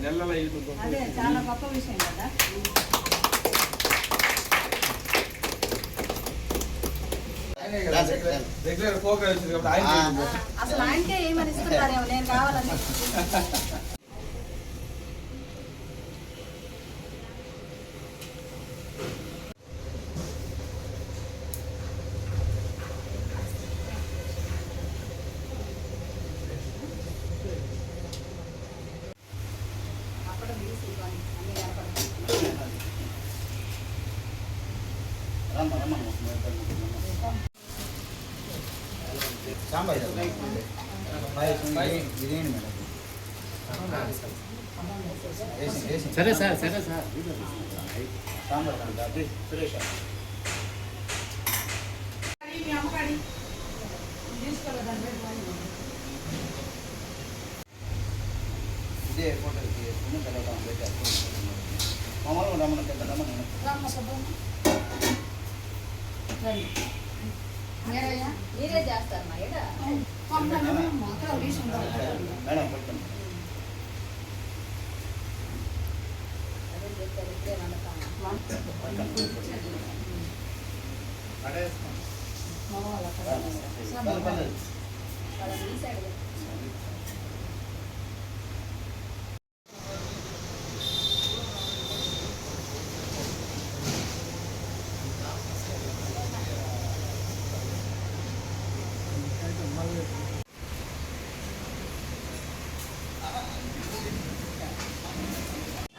నెలల అదే చాలా గొప్ప విషయం కదా రెగ్యులర్ ప్రోగ్రామ్ వచ్చింది కాబట్టి ఆయన ఆ. చేయండి. అసలు ఆయనకే ఏమని ఇస్తున్నారేమో నేను కావాలని సరే సార్ సరే సార్ సాంబార్ కంటే అది సురేష్ మీ అమ్మకాడి తీసుకోలేదండి ఇదే ఫోటో తీసుకుని తర్వాత పెట్టారు మామూలుగా రమ్మని పెద్ద రమ్మని రామ్మ సుబ్బమ్మ రండి మీరయ్యా మీరే చేస్తారు మా ఈడ పంపండి అక్కడ తీసుకుంటాం మేడం పెట్టండి అదే చెప్పారు ఇప్పుడే వండుతాము పర్లేదు. వాళ్ళని తీసాడు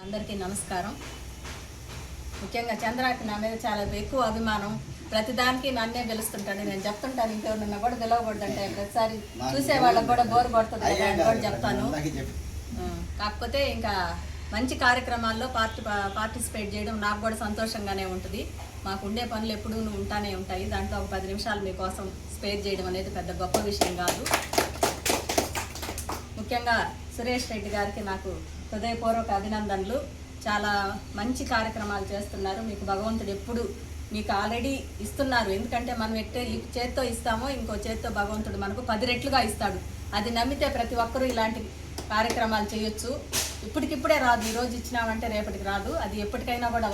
అందరికీ నమస్కారం. ముఖ్యంగా చంద్రాకి నా మీద చాలా ఎక్కువ అభిమానం. ప్రతిదానికి నన్నే పిలుస్తుంటాడు నేను చెప్తుంటాను ఇంకెవరన్నా కూడా పిలవకూడదంటే ప్రతిసారి చూసే వాళ్ళకి కూడా బోర్ కొడుతుంది కదా అని కూడా చెప్తాను. కాకపోతే ఇంకా మంచి కార్యక్రమాల్లో పార్టి పార్టిసిపేట్ చేయడం నాకు కూడా సంతోషంగానే ఉంటుంది. మాకు ఉండే పనులు ఎప్పుడూ ఉంటానే ఉంటాయి. దాంట్లో ఒక పది నిమిషాలు మీకోసం స్పేర్ చేయడం అనేది పెద్ద గొప్ప విషయం కాదు. ముఖ్యంగా సురేష్ రెడ్డి గారికి నాకు హృదయపూర్వక అభినందనలు. చాలా మంచి కార్యక్రమాలు చేస్తున్నారు. మీకు భగవంతుడు ఎప్పుడు మీకు ఆల్రెడీ ఇస్తున్నారు. ఎందుకంటే మనం ఎట్టే చేత్తో ఇస్తామో ఇంకో చేత్తో భగవంతుడు మనకు పది రెట్లుగా ఇస్తాడు. అది నమ్మితే ప్రతి ఒక్కరూ ఇలాంటి కార్యక్రమాలు చేయొచ్చు. ఇప్పటికిప్పుడే రాదు. ఈరోజు ఇచ్చినామంటే రేపటికి రాదు. అది ఎప్పటికైనా కూడా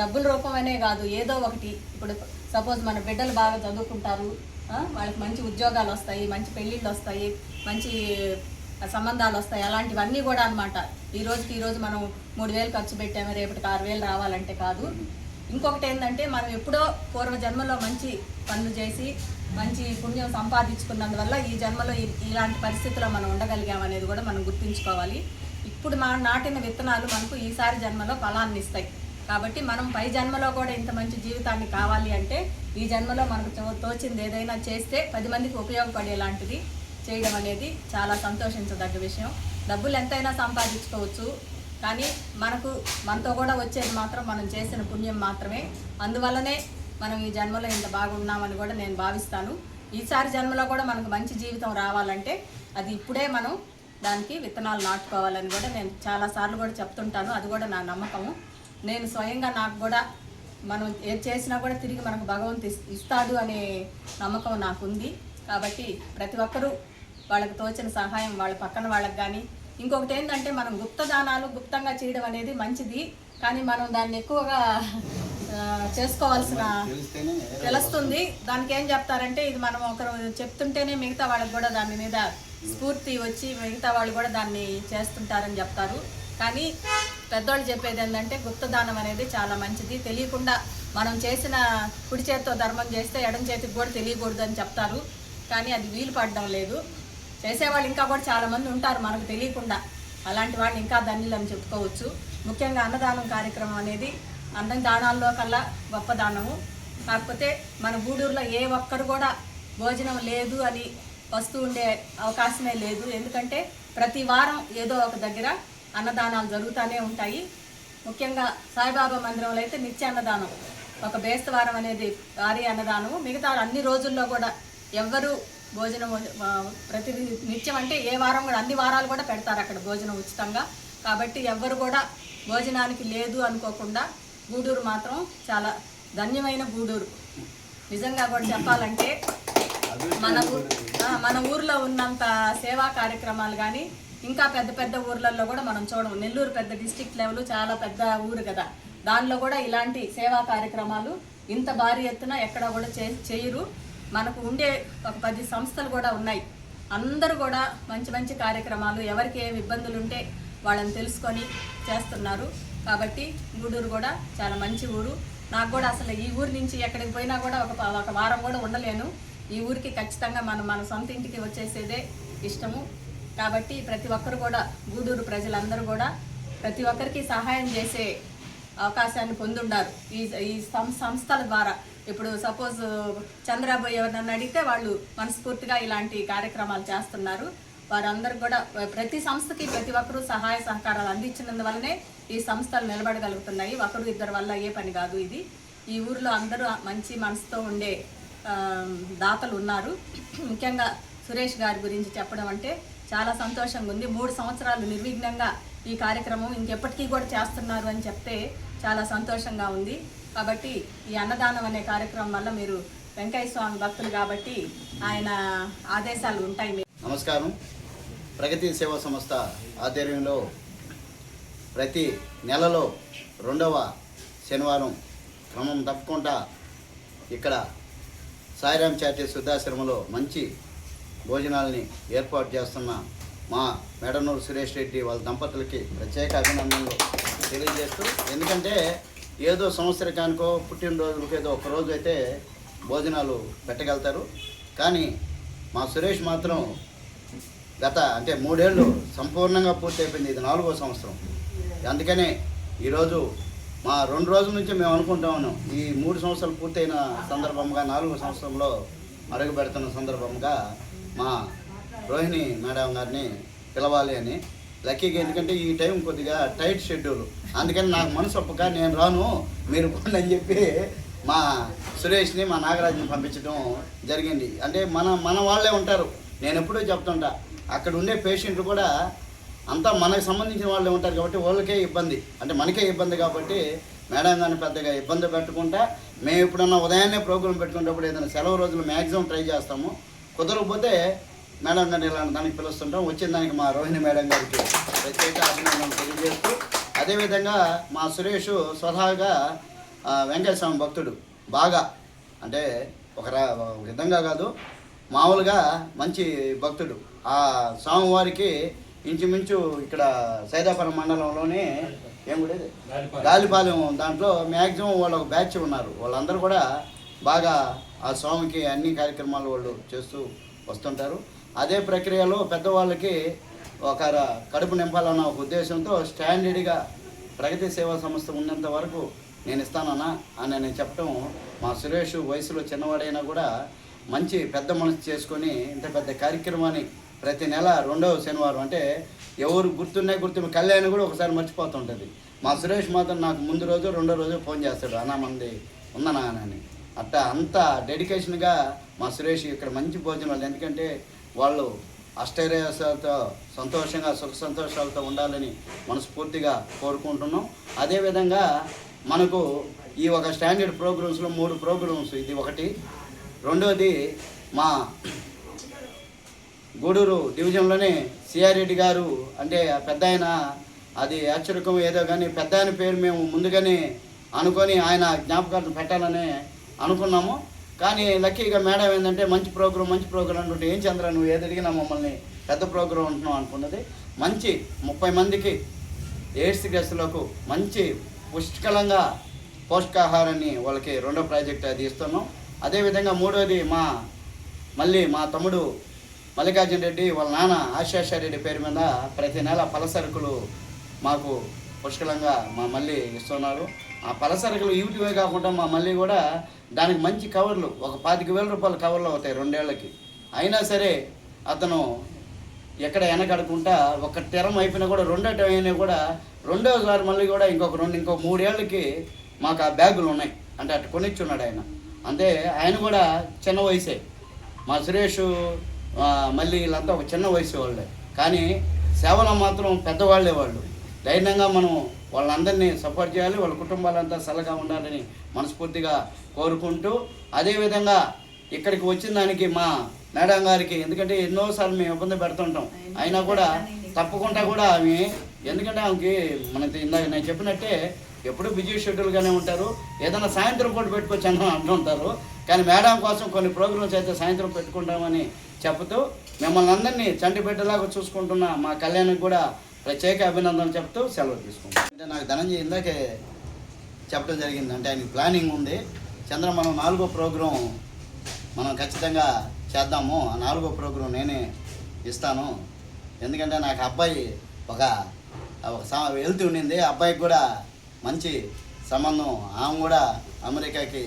డబ్బుల రూపమనే కాదు. ఏదో ఒకటి ఇప్పుడు సపోజ్ మన బిడ్డలు బాగా చదువుకుంటారు. వాళ్ళకి మంచి ఉద్యోగాలు వస్తాయి మంచి పెళ్ళిళ్ళు వస్తాయి మంచి సంబంధాలు వస్తాయి. అలాంటివన్నీ కూడా అన్నమాట. ఈ రోజుకి ఈ రోజు మనం మూడు వేలు ఖర్చు పెట్టాము రేపటికి ఆరు వేలు రావాలంటే కాదు. ఇంకొకటి ఏంటంటే మనం ఎప్పుడో పూర్వ జన్మలో మంచి పనులు చేసి మంచి పుణ్యం సంపాదించుకున్నందువల్ల ఈ జన్మలో ఇలాంటి పరిస్థితిలో మనం ఉండగలిగాం అనేది కూడా మనం గుర్తుంచుకోవాలి. ఇప్పుడు మనం నాటిన విత్తనాలు మనకు ఈసారి జన్మలో ఫలాన్ని ఇస్తాయి. కాబట్టి మనం పై జన్మలో కూడా ఇంత మంచి జీవితాన్ని కావాలి అంటే ఈ జన్మలో మనకు తో- తోచింది ఏదైనా చేస్తే పది మందికి ఉపయోగపడేలాంటిది. చేయడం అనేది చాలా సంతోషించదగ్గ విషయం. డబ్బులు ఎంతైనా సంపాదించుకోవచ్చు కానీ మనకు మనతో కూడా వచ్చేది మాత్రం మనం చేసిన పుణ్యం మాత్రమే. అందువల్లనే మనం ఈ జన్మలో ఇంత బాగున్నామని కూడా నేను భావిస్తాను. ఈసారి జన్మలో కూడా మనకు మంచి జీవితం రావాలంటే అది ఇప్పుడే మనం దానికి విత్తనాలు నాటుకోవాలని కూడా నేను చాలాసార్లు కూడా చెప్తుంటాను. అది కూడా నా నమ్మకము. నేను స్వయంగా నాకు కూడా మనం ఏది చేసినా కూడా తిరిగి మనకు భగవంతు ఇస్తాడు అనే నమ్మకం నాకుంది. కాబట్టి ప్రతి ఒక్కరూ వాళ్ళకి తోచిన సహాయం వాళ్ళ పక్కన వాళ్ళకి కానీ ఇంకొకటి ఏంటంటే మనం గుప్త దానాలు గుప్తంగా చేయడం అనేది మంచిది. కానీ మనం దాన్ని ఎక్కువగా చేసుకోవాల్సిన తెలుస్తుంది. దానికి ఏం చెప్తారంటే ఇది మనం ఒకరు చెప్తుంటేనే మిగతా వాళ్ళకి కూడా దాని మీద స్ఫూర్తి వచ్చి మిగతా వాళ్ళు కూడా దాన్ని చేస్తుంటారని చెప్తారు. కానీ పెద్దోళ్ళు చెప్పేది ఏంటంటే గుప్తదానం అనేది చాలా మంచిది. తెలియకుండా మనం చేసిన కుడి చేతితో ధర్మం చేస్తే ఎడం చేతికి కూడా తెలియకూడదు అని చెప్తారు. కానీ అది వీలు పడడం లేదు. చేసేవాళ్ళు ఇంకా కూడా చాలామంది ఉంటారు మనకు తెలియకుండా. అలాంటి వాళ్ళు ఇంకా ధన్యులని చెప్పుకోవచ్చు. ముఖ్యంగా అన్నదానం కార్యక్రమం అనేది అన్నం దానాల్లో కల్లా గొప్ప దానము. కాకపోతే మన గూడూరులో ఏ ఒక్కరు కూడా భోజనం లేదు అని వస్తూ ఉండే అవకాశమే లేదు. ఎందుకంటే ప్రతి వారం ఏదో ఒక దగ్గర అన్నదానాలు జరుగుతూనే ఉంటాయి. ముఖ్యంగా సాయిబాబా మందిరంలో అయితే నిత్య అన్నదానం. ఒక బేస్తవారం అనేది భారీ అన్నదానం మిగతా అన్ని రోజుల్లో కూడా ఎవ్వరూ భోజనం ప్రతి నిత్యం అంటే ఏ వారం కూడా అన్ని వారాలు కూడా పెడతారు అక్కడ భోజనం ఉచితంగా. కాబట్టి ఎవ్వరు కూడా భోజనానికి లేదు అనుకోకుండా గూడూరు మాత్రం చాలా ధన్యమైన గూడూరు. నిజంగా కూడా చెప్పాలంటే మన ఊ- మన ఊర్లో ఉన్నంత సేవా కార్యక్రమాలు కానీ ఇంకా పెద్ద పెద్ద ఊర్లలో కూడా మనం చూడము. నెల్లూరు పెద్ద డిస్టిక్ లెవెల్ చాలా పెద్ద ఊరు కదా. దానిలో కూడా ఇలాంటి సేవా కార్యక్రమాలు ఇంత భారీ ఎత్తున ఎక్కడ కూడా చే చేయరు. మనకు ఉండే ఒక పది సంస్థలు కూడా ఉన్నాయి. అందరూ కూడా మంచి మంచి కార్యక్రమాలు ఎవరికి ఏమి ఇబ్బందులు ఉంటే వాళ్ళని తెలుసుకొని చేస్తున్నారు. కాబట్టి గూడూరు కూడా చాలా మంచి ఊరు. నాకు కూడా అసలు ఈ ఊరు నుంచి ఎక్కడికి పోయినా కూడా ఒక ఒక వారం కూడా ఉండలేను. ఈ ఊరికి ఖచ్చితంగా మనం మన సొంత ఇంటికి వచ్చేసేదే ఇష్టము. కాబట్టి ప్రతి ఒక్కరు కూడా గూడూరు ప్రజలందరూ కూడా ప్రతి ఒక్కరికి సహాయం చేసే అవకాశాన్ని పొందుండారు. ఈ ఈ సం- సంస్థల ద్వారా. ఇప్పుడు సపోజ్ చంద్రబాబు ఎవరినన్నా అడిగితే వాళ్ళు మనస్ఫూర్తిగా ఇలాంటి కార్యక్రమాలు చేస్తున్నారు. వారందరూ కూడా ప్రతి సంస్థకి ప్రతి ఒక్కరూ సహాయ సహకారాలు అందించినందువల్లనే ఈ సంస్థలు నిలబడగలుగుతున్నాయి. ఒకరు ఇద్దరు వల్ల ఏ పని కాదు ఇది. ఈ ఊరిలో అందరూ మంచి మనసుతో ఉండే దాతలు ఉన్నారు. ముఖ్యంగా సురేష్ గారి గురించి చెప్పడం అంటే చాలా సంతోషంగా ఉంది. మూడు సంవత్సరాలు నిర్విఘ్నంగా ఈ కార్యక్రమం ఇంకెప్పటికీ కూడా చేస్తున్నారు అని చెప్తే చాలా సంతోషంగా ఉంది. కాబట్టి ఈ అన్నదానం అనే కార్యక్రమం వల్ల మీరు వెంకయ్య స్వామి భక్తులు కాబట్టి ఆయన ఆదేశాలు ఉంటాయి నమస్కారం. ప్రగతి సేవా సంస్థ ఆధ్వర్యంలో ప్రతి నెలలో రెండవ శనివారం క్రమం తప్పకుండా ఇక్కడ సాయిరామ్ చారిటీ శుద్ధాశ్రమంలో మంచి భోజనాలని ఏర్పాటు చేస్తున్న మా మేడనూరు సురేష్ రెడ్డి వాళ్ళ దంపతులకి ప్రత్యేక అభినందనలు తెలియజేస్తూ ఎందుకంటే ఏదో సంవత్సరకానికో పుట్టినరోజులకి ఏదో ఒక రోజు అయితే భోజనాలు పెట్టగలుగుతారు. కానీ మా సురేష్ మాత్రం గత అంటే మూడేళ్ళు సంపూర్ణంగా పూర్తయిపోయింది. ఇది నాలుగో సంవత్సరం. అందుకనే ఈరోజు మా రెండు రోజుల నుంచి మేము అనుకుంటా ఉన్నాం. ఈ మూడు సంవత్సరాలు పూర్తయిన సందర్భంగా నాలుగో సంవత్సరంలో అడుగు పెడుతున్న సందర్భంగా మా రోహిణి మేడం గారిని పిలవాలి అని. లక్కీగా ఎందుకంటే ఈ టైం కొద్దిగా టైట్ షెడ్యూల్. అందుకని నాకు మనసు ఒప్పక నేను రాను మీరు పోండి అని చెప్పి మా సురేష్ని మా నాగరాజుని పంపించడం జరిగింది. అంటే మన మన వాళ్ళే ఉంటారు. నేను ఎప్పుడూ చెప్తుంటా అక్కడ ఉండే పేషెంట్లు కూడా అంతా మనకు సంబంధించిన వాళ్ళే ఉంటారు కాబట్టి వాళ్ళకే ఇబ్బంది. అంటే మనకే ఇబ్బంది కాబట్టి మేడం గారిని పెద్దగా ఇబ్బంది పెట్టకుండా మేము ఎప్పుడన్నా ఉదయాన్నే ప్రోగ్రాం పెట్టుకునేటప్పుడు ఏదైనా సెలవు రోజులు మ్యాక్సిమం ట్రై చేస్తాము. కుదరకపోతే మేడం గారిని ఇలాంటి దానికి పిలుస్తుంటాం. వచ్చిన దానికి మా రోహిణి మేడం గారికి ప్రత్యేక అభినందనలు తెలియజేస్తూ అదేవిధంగా మా సురేష్ స్వతహాగా వెంకటేశ్వర స్వామి భక్తుడు. బాగా అంటే ఒక విధంగా కాదు మామూలుగా మంచి భక్తుడు. ఆ స్వామివారికి ఇంచుమించు ఇక్కడ సైదాపురం మండలంలోనే ఏం కూడా? గాలిపాలెం. దాంట్లో మ్యాక్సిమం వాళ్ళు ఒక బ్యాచ్ ఉన్నారు. వాళ్ళందరూ కూడా బాగా ఆ స్వామికి అన్ని కార్యక్రమాలు వాళ్ళు చేస్తూ వస్తుంటారు. అదే ప్రక్రియలో పెద్దవాళ్ళకి ఒక కడుపు నింపాలన్న ఒక ఉద్దేశంతో స్టాండర్డ్గా ప్రగతి సేవా సంస్థ ఉన్నంత వరకు నేను ఇస్తానన్నా అని నేను చెప్పడం మా సురేష్ వయసులో చిన్నవాడైనా కూడా మంచి పెద్ద మనసు చేసుకొని ఇంత పెద్ద కార్యక్రమాన్ని ప్రతి నెల రెండవ శనివారం అంటే ఎవరు గుర్తున్నా గుర్తు కళ్యాణ్ కూడా ఒకసారి మర్చిపోతుంటుంది. మా సురేష్ మాత్రం నాకు ముందు రోజు రెండో రోజు ఫోన్ చేస్తాడు అన్నా మంది ఉందనా అని. అట్టా అంత డెడికేషన్గా మా సురేష్ ఇక్కడ మంచి భోజనాలు ఎందుకంటే వాళ్ళు అష్టైర్యాలతో సంతోషంగా సుఖ సంతోషాలతో ఉండాలని మనస్ఫూర్తిగా కోరుకుంటున్నాం. అదేవిధంగా మనకు ఈ ఒక స్టాండర్డ్ ప్రోగ్రామ్స్లో మూడు ప్రోగ్రామ్స్. ఇది ఒకటి. రెండోది మా గూడూరు డివిజన్లోనే సిఆర్రెడ్డి గారు అంటే పెద్ద ఆయన అది అచ్చరికం ఏదో కానీ పెద్ద ఆయన పేరు మేము ముందుగానే అనుకొని ఆయన జ్ఞాపకార్థం పెట్టాలని అనుకున్నాము. కానీ లక్కీగా మేడం ఏంటంటే మంచి ప్రోగ్రాం మంచి ప్రోగ్రాం అంటుంటే ఏం చంద్ర నువ్వు ఏది అడిగినా మమ్మల్ని పెద్ద ప్రోగ్రాం అంటున్నావు అనుకున్నది. మంచి ముప్పై మందికి ఎయిడ్స్ గ్రస్తులకు మంచి పుష్కలంగా పోషకాహారాన్ని వాళ్ళకి రెండో ప్రాజెక్ట్ అది ఇస్తున్నాం. అదేవిధంగా మూడోది మా మళ్ళీ మా తమ్ముడు మల్లికార్జున రెడ్డి వాళ్ళ నాన్న ఆశాషారెడ్డి పేరు మీద ప్రతి నెల పలసరుకులు మాకు పుష్కలంగా మా మళ్ళీ ఇస్తున్నారు. ఆ పలసరకులు ఇవిటివే కాకుండా మా మళ్ళీ కూడా దానికి మంచి కవర్లు ఒక పాతిక వేల రూపాయల కవర్లు అవుతాయి రెండేళ్ళకి. అయినా సరే అతను ఎక్కడ వెనకడుకుంటా ఒక తెరం అయిపోయినా కూడా రెండో టైం అయినా కూడా రెండోసారి మళ్ళీ కూడా ఇంకొక రెండు ఇంకో మూడేళ్ళకి మాకు ఆ బ్యాగులు ఉన్నాయి. అంటే అటు కొనిచ్చున్నాడు ఆయన. అంటే ఆయన కూడా చిన్న వయసే. మా సురేష్ మళ్ళీ వీళ్ళంతా ఒక చిన్న వయసు వాళ్ళే. కానీ సేవలో మాత్రం పెద్దవాళ్ళే వాళ్ళు. ధైర్యంగా మనం వాళ్ళందరినీ సపోర్ట్ చేయాలి వాళ్ళ కుటుంబాలంతా చల్లగా ఉండాలని మనస్ఫూర్తిగా కోరుకుంటూ అదేవిధంగా ఇక్కడికి వచ్చిన దానికి మా మేడం గారికి ఎందుకంటే ఎన్నోసార్లు మేము ఇబ్బంది పెడుతుంటాం. అయినా కూడా తప్పకుండా కూడా ఆమె ఎందుకంటే ఆమెకి మనకి ఇందాక నేను చెప్పినట్టే ఎప్పుడు బిజీ షెడ్యూల్గానే ఉంటారు. ఏదైనా సాయంత్రం పూట పెట్టుకోవచ్చు అని అంటుంటారు కానీ మేడం కోసం కొన్ని ప్రోగ్రామ్స్ అయితే సాయంత్రం పెట్టుకుంటామని చెబుతూ మిమ్మల్ని అందరినీ చంటి పెట్టేలాగా చూసుకుంటున్న మా కళ్యాణ్కి కూడా ప్రత్యేక అభినందనలు చెప్తూ సెలవు తీసుకుంటాం. అంటే నాకు ధనంజయ ఇందాకే చెప్పడం జరిగింది. అంటే ఆయనకి ప్లానింగ్ ఉంది. చంద్ర మనం నాలుగో ప్రోగ్రాం మనం ఖచ్చితంగా చేద్దాము. ఆ నాలుగో ప్రోగ్రాం నేనే ఇస్తాను. ఎందుకంటే నాకు అబ్బాయి ఒక ఒక వెళ్తూ ఉండింది. ఆ అబ్బాయికి కూడా మంచి సంబంధం. ఆమె కూడా అమెరికాకి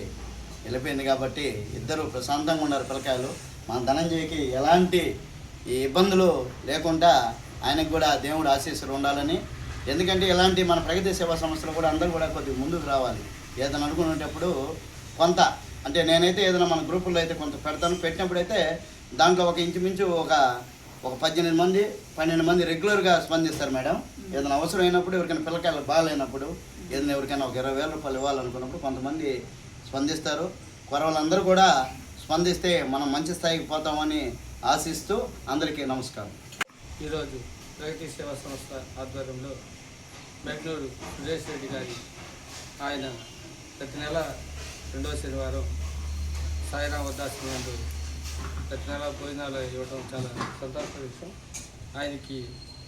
వెళ్ళిపోయింది కాబట్టి ఇద్దరు ప్రశాంతంగా ఉన్నారు పిల్లకాయలు. మన ధనంజయకి ఎలాంటి ఈ ఇబ్బందులు లేకుండా ఆయనకు కూడా దేవుడు ఆశీస్సులు ఉండాలని. ఎందుకంటే ఇలాంటి మన ప్రగతి సేవా సంస్థలు కూడా అందరూ కూడా కొద్దిగా ముందుకు రావాలి. ఏదైనా అనుకునేటప్పుడు కొంత అంటే నేనైతే ఏదైనా మన గ్రూపుల్లో అయితే కొంత పెడతాను. పెట్టినప్పుడైతే దాంట్లో ఒక ఇంచుమించు ఒక ఒక పద్దెనిమిది మంది పన్నెండు మంది రెగ్యులర్గా స్పందిస్తారు మేడం. ఏదైనా అవసరం అయినప్పుడు ఎవరికైనా పిల్లకాయలు బాగాలేనప్పుడు ఏదైనా ఎవరికైనా ఒక ఇరవై వేల రూపాయలు ఇవ్వాలనుకున్నప్పుడు కొంతమంది స్పందిస్తారు. కొరవలందరూ కూడా స్పందిస్తే మనం మంచి స్థాయికి పోతామని ఆశిస్తూ అందరికీ నమస్కారం. ఈరోజు ప్రగతి సేవా సంస్థ ఆధ్వర్యంలో బెంగళూరు సురేష్ రెడ్డి గారి ఆయన ప్రతి నెల రెండవ శనివారం సాయిరాం వద్దాశ్రమంలో ప్రతి నెల భోజనాలు ఇవ్వడం చాలా సంతోష విషయం. ఆయనకి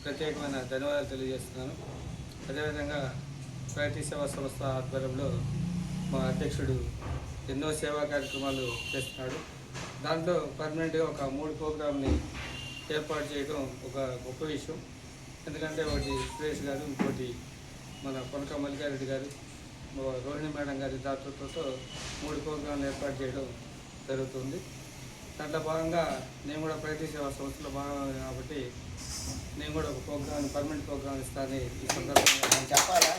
ప్రత్యేకమైన ధన్యవాదాలు తెలియజేస్తున్నాను. అదేవిధంగా ప్రగతి సేవా సంస్థ ఆధ్వర్యంలో మా అధ్యక్షుడు ఎన్నో సేవా కార్యక్రమాలు చేస్తున్నాడు. దాంట్లో పర్మనెంట్గా ఒక మూడు ప్రోగ్రామ్ని ఏర్పాటు చేయడం ఒక గొప్ప విషయం. ఎందుకంటే ఒకటి సురేష్ గారు ఇంకోటి మన కొనక మల్లికారెడ్డి గారు రోహిణి మేడం గారి దాతృత్వంతో మూడు ప్రోగ్రాంలు ఏర్పాటు చేయడం జరుగుతుంది. దాంట్లో భాగంగా నేను కూడా ప్రగతి సేవా సంస్థలో భాగం కాబట్టి నేను కూడా ఒక ప్రోగ్రాం పర్మనెంట్ ప్రోగ్రాం ఇస్తానని ఈ సందర్భంగా చెప్పాలా?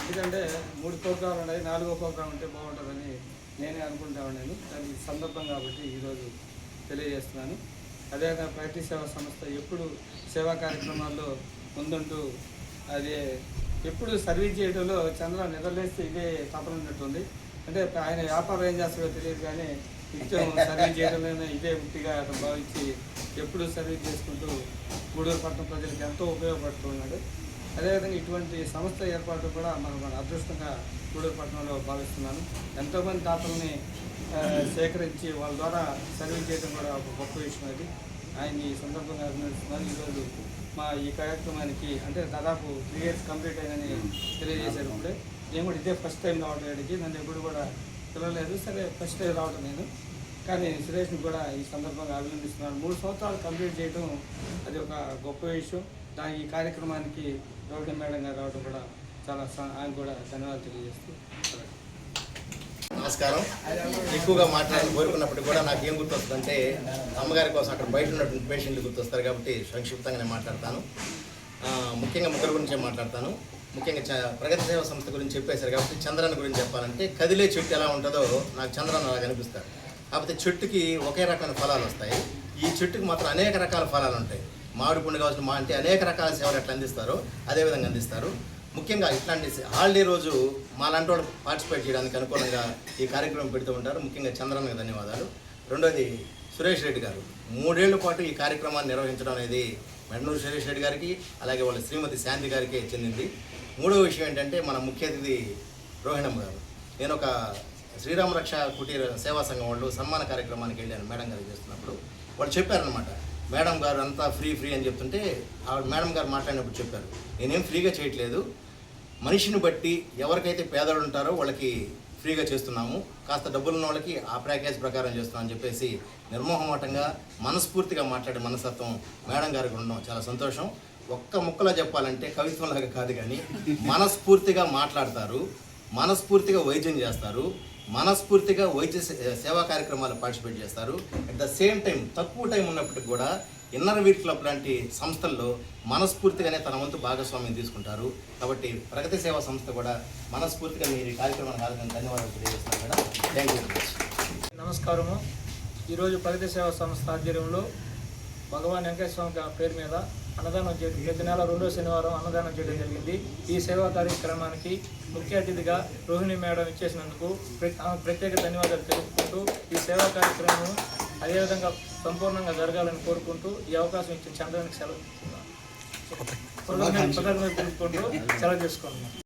ఎందుకంటే మూడు ప్రోగ్రాంలు ఉన్నాయి నాలుగో ప్రోగ్రాం ఉంటే బాగుంటుందని నేనే అనుకుంటా ఉన్నాను. దానికి సందర్భం కాబట్టి ఈరోజు తెలియజేస్తున్నాను. అదేవిధంగా ప్రగతి సేవా సంస్థ ఎప్పుడు సేవా కార్యక్రమాల్లో ముందుంటూ అదే ఎప్పుడు సర్వీస్ చేయడంలో చంద్ర నిద్రలేస్తే ఇదే తపన ఉన్నట్టుంది. అంటే ఆయన వ్యాపారం ఏం చేస్తాడో తెలియదు కానీ నిత్యం సర్వీస్ చేయడంలోనే ఇదే వృత్తిగా అతను భావించి ఎప్పుడు సర్వీస్ చేసుకుంటూ గూడూరు పట్టణ ప్రజలకు ఎంతో ఉపయోగపడుతున్నాడు అదేవిధంగా ఇటువంటి సంస్థ ఏర్పాటు కూడా మనం మన అదృష్టంగా గూడూరు భావిస్తున్నాను. ఎంతోమంది దాతల్ని సేకరించి వాళ్ళ ద్వారా సర్వీస్ చేయడం కూడా ఒక గొప్ప విషయం అది. ఆయన ఈ సందర్భంగా అభినందిస్తున్నాను. ఈరోజు మా ఈ కార్యక్రమానికి అంటే దాదాపు త్రీ ఇయర్స్ కంప్లీట్ అయిందని తెలియజేశారు ఇప్పుడే. నేను కూడా ఇదే ఫస్ట్ టైం రావడం ఇక్కడికి. నన్ను ఎప్పుడు కూడా పిలవలేదు. సరే ఫస్ట్ టైం రావడం నేను. కానీ సురేష్ని కూడా ఈ సందర్భంగా అభినందిస్తున్నాను. మూడు సంవత్సరాలు కంప్లీట్ చేయడం అది ఒక గొప్ప విషయం. దాని ఈ కార్యక్రమానికి రోహిణి మేడం గారు రావడం కూడా చాలా ఆయన కూడా ధన్యవాదాలు తెలియజేస్తూ నమస్కారం. ఎక్కువగా మాట్లాడాలని కోరుకున్నప్పటికీ కూడా నాకు ఏం గుర్తొస్తుందంటే అమ్మగారి కోసం అక్కడ బయట ఉన్నటువంటి పేషెంట్లు గుర్తొస్తారు కాబట్టి సంక్షిప్తంగా నేను మాట్లాడతాను ముఖ్యంగా ముగ్గురు గురించే మాట్లాడతాను. ముఖ్యంగా చ- ప్రగతి సేవా సంస్థ గురించి చెప్పేశారు కాబట్టి చంద్రన్న గురించి చెప్పాలంటే కదిలే చెట్టు ఎలా ఉంటుందో నాకు చంద్రన్న అలా కనిపిస్తారు కాకపోతే చెట్టుకి ఒకే రకమైన ఫలాలు వస్తాయి. ఈ చెట్టుకి మాత్రం అనేక రకాల ఫలాలు ఉంటాయి. మామిడి కావాల్సిన మా అంటే అనేక రకాల సేవలు ఎట్లా అందిస్తారో అదేవిధంగా అందిస్తారు. ముఖ్యంగా ఇట్లాంటి హాలిడే రోజు మా లాంటి వాళ్ళు పార్టిసిపేట్ చేయడానికి అనుకూలంగా ఈ కార్యక్రమం పెడుతూ ఉంటారు. ముఖ్యంగా చంద్రన్నకు ధన్యవాదాలు. రెండోది సురేష్ రెడ్డి గారు. మూడేళ్ళ పాటు ఈ కార్యక్రమాన్ని నిర్వహించడం అనేది మెడనూరు సురేష్ రెడ్డి గారికి అలాగే వాళ్ళ శ్రీమతి శాంతి గారికి చెందింది. మూడో విషయం ఏంటంటే మన ముఖ్య అతిథి రోహిణమ్మ గారు. నేను ఒక శ్రీరామ రక్ష కుటీర సేవా సంఘం వాళ్ళు సన్మాన కార్యక్రమానికి వెళ్ళాను మేడం గారికి చేస్తున్నప్పుడు. వాళ్ళు చెప్పారనమాట మేడం గారు అంతా ఫ్రీ ఫ్రీ అని చెప్తుంటే ఆవిడ మేడం గారు మాట్లాడినప్పుడు చెప్పారు. నేనేం ఫ్రీగా చేయట్లేదు. మనిషిని బట్టి ఎవరికైతే పేదలు ఉంటారో వాళ్ళకి ఫ్రీగా చేస్తున్నాము. కాస్త డబ్బులు ఉన్న వాళ్ళకి ఆ ప్యాకేజ్ ప్రకారం చేస్తున్నాం అని చెప్పేసి నిర్మోహమాటంగా మనస్ఫూర్తిగా మాట్లాడే మనస్తత్వం మేడం గారికి ఉండడం చాలా సంతోషం. ఒక్క ముక్కలో చెప్పాలంటే కవిత్వంలాగా కాదు కానీ మనస్ఫూర్తిగా మాట్లాడతారు. మనస్ఫూర్తిగా వైద్యం చేస్తారు. మనస్ఫూర్తిగా వైద్య సేవా కార్యక్రమాలు పార్టిసిపేట్ చేస్తారు. అట్ ద సేమ్ టైం తక్కువ టైం ఉన్నప్పటికి కూడా ఇన్నర్ వీర్ క్లబ్ లాంటి సంస్థల్లో మనస్ఫూర్తిగానే తన వంతు భాగస్వామ్యం తీసుకుంటారు. కాబట్టి ప్రగతి సేవా సంస్థ కూడా మనస్ఫూర్తిగా మీరు ఈ కార్యక్రమాన్ని ఆదరణ ధన్యవాదాలు తెలియజేస్తున్నాను madam. Thank you very much నమస్కారము. ఈరోజు ప్రగతి సేవా సంస్థ ఆధ్వర్యంలో భగవాన్ వెంకటేశ్వర స్వామి గారి పేరు మీద అన్నదానం చేయడం ప్రతి నెల రెండో శనివారం అన్నదానం చేయడం జరిగింది. ఈ సేవా కార్యక్రమానికి ముఖ్య అతిథిగా రోహిణి మేడం ఇచ్చేసినందుకు ప్రత్యేక ధన్యవాదాలు తెలుపుకుంటూ ఈ సేవా కార్యక్రమం అదేవిధంగా సంపూర్ణంగా జరగాలని కోరుకుంటూ ఈ అవకాశం ఇచ్చిన చంద్రానికి సెలవు తెలుపుకుంటూ సెలవు చేసుకుంటున్నాం